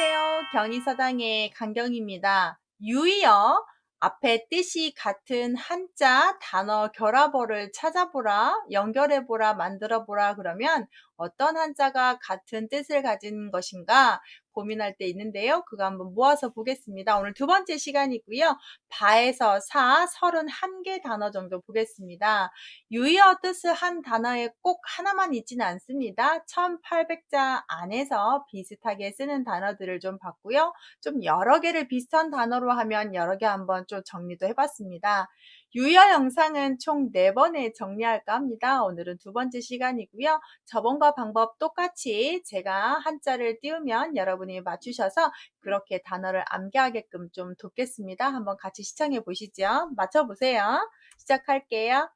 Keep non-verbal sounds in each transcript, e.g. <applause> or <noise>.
안녕하세요. 경희서당의 강경입니다. 유의어 앞에 뜻이 같은 한자 단어 결합어를 찾아보라, 연결해보라, 만들어보라 그러면 어떤 한자가 같은 뜻을 가진 것인가 고민할 때 있는데요. 그거 한번 모아서 보겠습니다. 오늘 두 번째 시간이고요. 바에서 사, 31개 단어 정도 보겠습니다. 유의어 뜻을 한 단어에 꼭 하나만 있지는 않습니다. 1800자 안에서 비슷하게 쓰는 단어들을 좀 봤고요. 좀 여러 개를 비슷한 단어로 하면 여러 개 한번 좀 정리도 해봤습니다. 유의어 영상은 총 4번에 정리할까 합니다. 오늘은 두 번째 시간이고요. 저번과 방법 똑같이 제가 한자를 띄우면 여러분이 맞추셔서 그렇게 단어를 암기하게끔 좀 돕겠습니다. 한번 같이 시청해 보시죠. 맞춰보세요. 시작할게요.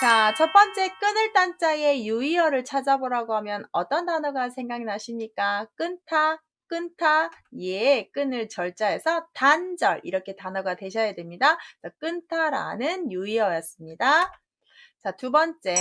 자, 첫 번째 끊을 단자의 유의어를 찾아보라고 하면 어떤 단어가 생각이 나십니까? 끊다, 끊다, 예, 끊을 절자에서 단절 이렇게 단어가 되셔야 됩니다. 끊다라는 유의어였습니다. 자, 두 번째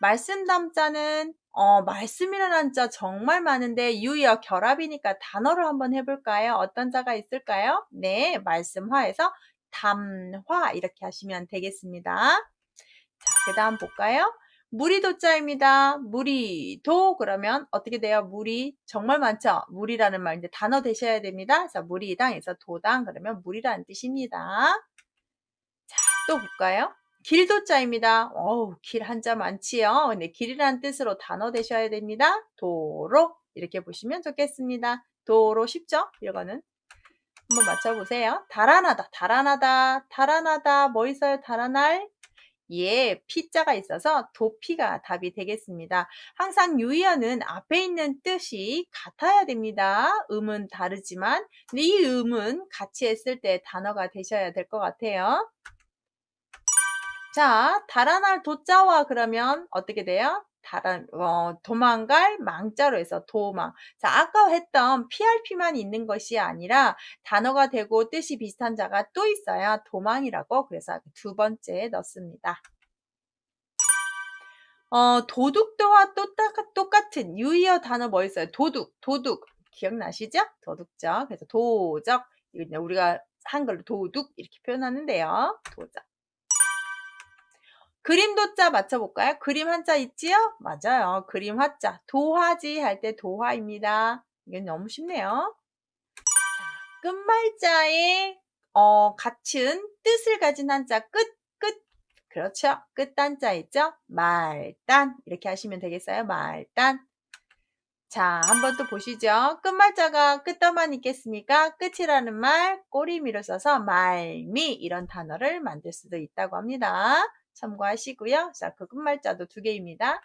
말씀 담자는 어, 말씀이라는 한자 정말 많은데 유의어 결합이니까 단어를 한번 해볼까요? 어떤 자가 있을까요? 네, 말씀화에서 담화 이렇게 하시면 되겠습니다. 자, 그 다음 볼까요? 무리도자입니다. 무리도 그러면 어떻게 돼요? 무리 정말 많죠? 무리라는 말 이제 단어 되셔야 됩니다. 그래서 무리당에서 도당 그러면 무리라는 뜻입니다. 자, 또 볼까요? 길도자입니다. 어우, 길 한자 많지요? 근데 길이라는 뜻으로 단어 되셔야 됩니다. 도로 이렇게 보시면 좋겠습니다. 도로 쉽죠? 이거는 한번 맞춰보세요. 달아나다, 달아나다, 달아나다 뭐 있어요? 달아날 예, 피자가 있어서 도피가 답이 되겠습니다. 항상 유의어는 앞에 있는 뜻이 같아야 됩니다. 음은 다르지만 이 음은 같이 했을 때 단어가 되셔야 될 것 같아요. 자, 달아날 도자와 그러면 어떻게 돼요? 달아, 어, 도망갈 망자로 해서 도망. 자, 아까 했던 PRP만 있는 것이 아니라 단어가 되고 뜻이 비슷한 자가 또 있어야 도망이라고 그래서 두 번째 넣습니다. 어, 도둑도와 똑같은 유의어 단어 뭐 있어요? 도둑, 도둑. 기억나시죠? 도둑적. 그래서 도적. 우리가 한글로 도둑 이렇게 표현하는데요. 도적. 그림 도자 맞춰볼까요? 그림 한자 있지요? 맞아요. 그림 화자. 도화지 할 때 도화입니다. 이건 너무 쉽네요. 자, 끝말자에 어, 같은 뜻을 가진 한자 끝, 끝. 그렇죠. 끝단자 있죠? 말단. 이렇게 하시면 되겠어요. 말단. 자, 한번 또 보시죠. 끝말자가 끝더만 있겠습니까? 끝이라는 말, 꼬리미로 써서 말미 이런 단어를 만들 수도 있다고 합니다. 참고하시고요. 자, 그 끝말자도 두 개입니다.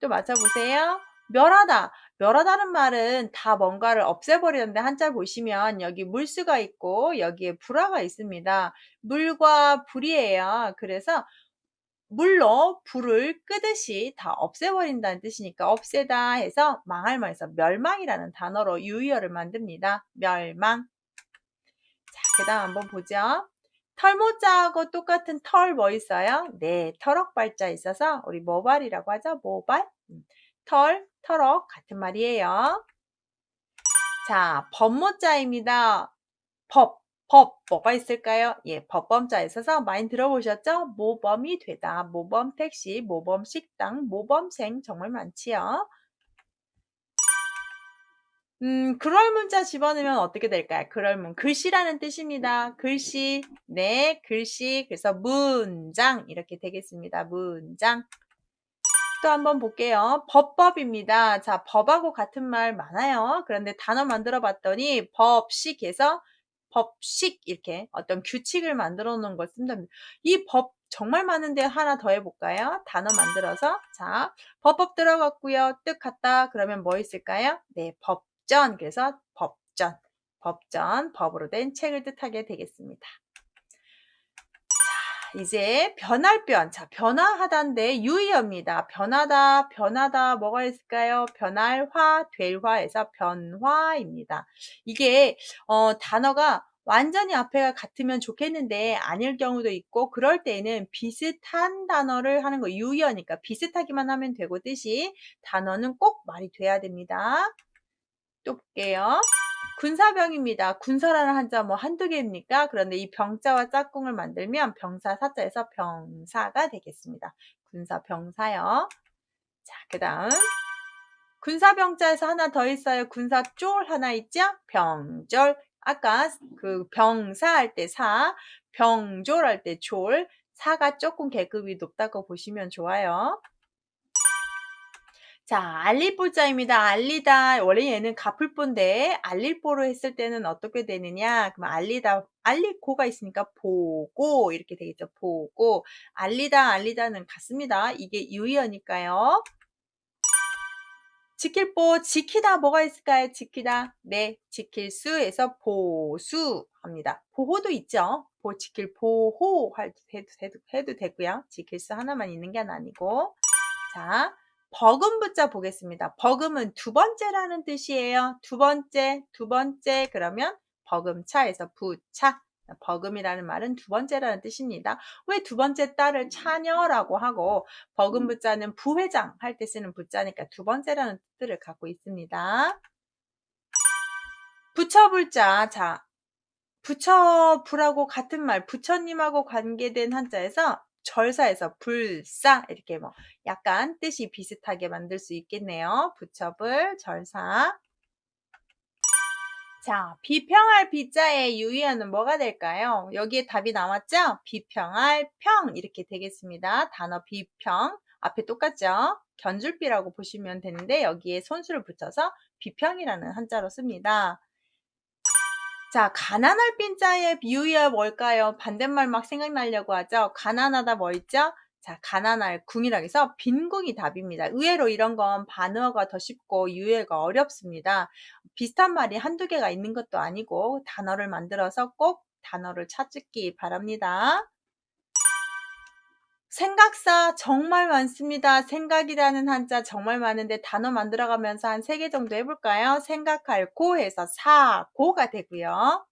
또 맞춰보세요. 멸하다. 멸하다는 말은 다 뭔가를 없애버리는데 한자 보시면 여기 물수가 있고 여기에 불화가 있습니다. 물과 불이에요. 그래서 물로 불을 끄듯이 다 없애버린다는 뜻이니까 없애다 해서 망할 말에서 멸망이라는 단어로 유의어를 만듭니다. 멸망. 자, 그 다음 한번 보죠. 털모자하고 똑같은 털 뭐 있어요? 네, 털럭발자 있어서 우리 모발이라고 하죠. 모발. 음, 털, 털럭 같은 말이에요. 자, 법모자입니다. 법, 법 뭐가 있을까요? 예, 법범자 있어서 많이 들어보셨죠? 모범이 되다, 모범 택시, 모범 식당, 모범생 정말 많지요. 음, 그럴 문자 집어넣으면 어떻게 될까요? 그럴 문. 글씨라는 뜻입니다. 글씨. 네, 글씨. 그래서 문장. 이렇게 되겠습니다. 문장. 또 한번 볼게요. 법법입니다. 자, 법하고 같은 말 많아요. 그런데 단어 만들어 봤더니 법식해서 법식 이렇게 어떤 규칙을 만들어 놓은 걸 쓴답니다. 이 법 정말 많은데 하나 더 해볼까요? 단어 만들어서 자 법법 들어갔고요. 뜻 같다 그러면 뭐 있을까요? 네 법 전 그래서 법전 법전 법으로 된 책을 뜻하게 되겠습니다. 자 이제 변할 변. 자 변화하다인데 유의어입니다. 변하다 변하다 뭐가 있을까요? 변할 화, 될 화에서 변화입니다. 이게 어, 단어가 완전히 앞에가 같으면 좋겠는데 아닐 경우도 있고 그럴 때에는 비슷한 단어를 하는 거 유의어니까 비슷하기만 하면 되고 뜻이 단어는 꼭 말이 돼야 됩니다. 또 볼게요. 군사병입니다. 군사라는 한자 뭐 한두 개입니까? 그런데 이 병자와 짝꿍을 만들면 병사 사자에서 병사가 되겠습니다. 군사 병사요. 자, 그 다음. 군사병자에서 하나 더 있어요. 군사쫄 하나 있죠? 병졸. 아까 그 병사 할 때 사, 병졸 할 때 졸, 사가 조금 계급이 높다고 보시면 좋아요. 자, 알릴보자입니다. 알리다. 원래 얘는 가풀보인데 알릴보로 했을 때는 어떻게 되느냐? 그럼 알리다, 알리고가 있으니까 보고 이렇게 되겠죠. 보고. 알리다, 알리다는 같습니다. 이게 유의어니까요. 지킬보, 지키다 뭐가 있을까요? 지키다. 네, 지킬 수에서 보수 합니다. 보호도 있죠. 보, 지킬 보호 해도, 해도, 해도 되고요. 지킬 수 하나만 있는 게 아니고. 자, 버금부자 보겠습니다. 버금은 두 번째라는 뜻이에요. 두 번째, 두 번째 그러면 버금차에서 부차. 버금이라는 말은 두 번째라는 뜻입니다. 왜 두 번째 딸을 차녀라고 하고 버금 부자는 부회장 할 때 쓰는 부자니까 두 번째라는 뜻을 갖고 있습니다. 부처 불자. 자, 부처불하고 같은 말, 부처님하고 관계된 한자에서 절사에서 불사 이렇게 뭐 약간 뜻이 비슷하게 만들 수 있겠네요. 부처불, 절사. 자, 비평할 비자의 유의어는 뭐가 될까요? 여기에 답이 나왔죠? 비평할 평 이렇게 되겠습니다. 단어 비평 앞에 똑같죠? 견줄비라고 보시면 되는데 여기에 손수를 붙여서 비평이라는 한자로 씁니다. 자, 가난할 빈자의 비유야 뭘까요? 반대말 막 생각나려고 하죠. 가난하다 뭐 있죠? 자, 가난할 궁이라고 해서 빈궁이 답입니다. 의외로 이런 건 반어가 더 쉽고 유해가 어렵습니다. 비슷한 말이 한두 개가 있는 것도 아니고 단어를 만들어서 꼭 단어를 찾기 바랍니다. 생각사 정말 많습니다. 생각이라는 한자 정말 많은데 단어 만들어가면서 한세개 정도 해볼까요? 생각할 고 해서 사 고가 되고요.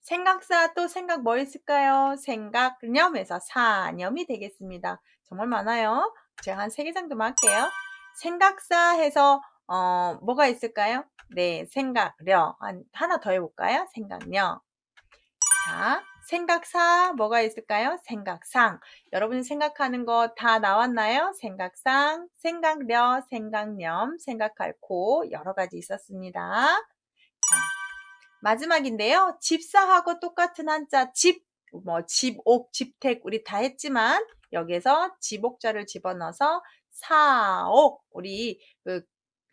생각사 또 생각 뭐 있을까요? 생각념에서 사념이 되겠습니다. 정말 많아요. 제가 한세개 정도만 할게요. 생각사 해서 어, 뭐가 있을까요? 네, 생각려. 한, 하나 더 해볼까요? 생각력. 자, 생각사 뭐가 있을까요? 생각상. 여러분이 생각하는 거 다 나왔나요? 생각상, 생각려, 생각념, 생각할 코 여러 가지 있었습니다. 자, 마지막인데요. 집사하고 똑같은 한자 집, 뭐 집옥, 집택 우리 다 했지만 여기에서 집옥자를 집어넣어서 사옥 우리 그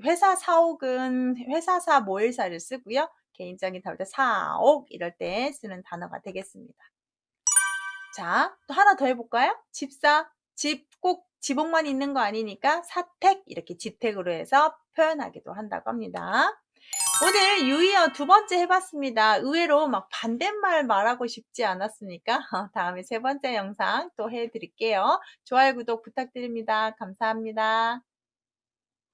회사 사옥은 회사사 모일사를 쓰고요. 개인적인 답을 때 사옥 이럴 때 쓰는 단어가 되겠습니다. 자, 또 하나 더 해볼까요? 집사, 집, 꼭 지복만 있는 거 아니니까 사택 이렇게 지택으로 해서 표현하기도 한다고 합니다. 오늘 유의어 두 번째 해봤습니다. 의외로 막 반대말 말하고 싶지 않았습니까? <laughs> 다음에 세 번째 영상 또 해드릴게요. 좋아요, 구독 부탁드립니다. 감사합니다.